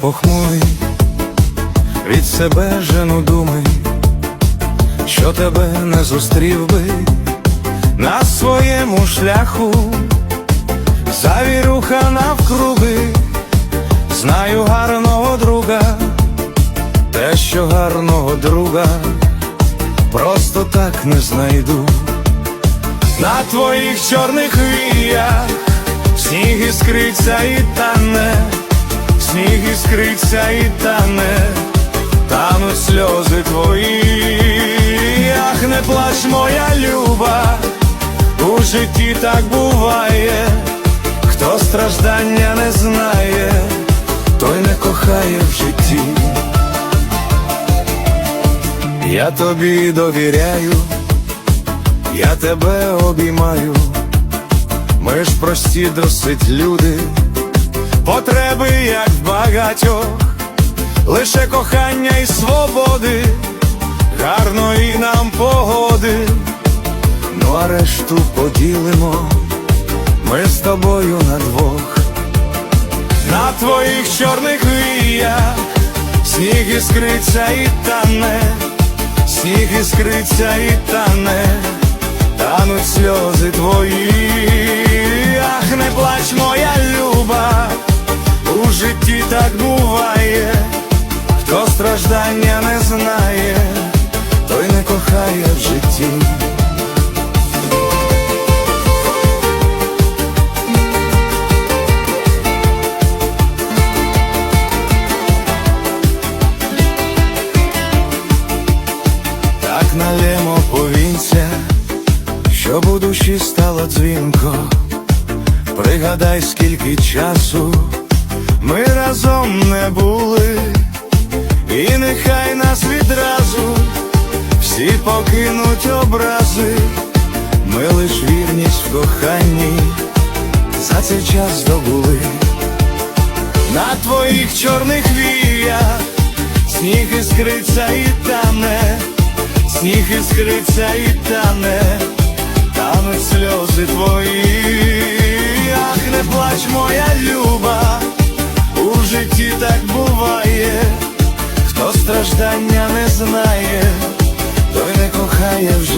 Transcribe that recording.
похмурий, від себе жену думи, що тебе не зустрів би. На своєму шляху, завіруха навкруги, знаю гарного друга, те, що гарного друга, просто так не знайду. На твоїх чорних віях сніг іскриться і тане, сніг іскриться і тане, тануть сльози твої, ах, не плач, моя люба, у житті так буває, хто страждання не знає, той не кохає в житті. Я тобі довіряю, я тебе обіймаю. Ми ж прості досить люди, потреби, як багатьох, лише кохання і свободи, гарної нам погоди, ну а решту поділимо, ми з тобою на двох. На твоїх чорних віях сніг іскриться і тане, сніг іскриться і тане тануть сльози твої, у так буває, хто страждання не знає, той не кохає в житті. Так налємо повінця щоб у душі стало дзвінко, пригадай, скільки часу ми разом не були, і нехай нас відразу всі покинуть образи, ми лиш вірність в коханні за цей час здобули. На твоїх чорних віях сніг іскриться і тане, сніг іскриться і тане тануть сльози твої, страждання не знає, той не кохає в житті.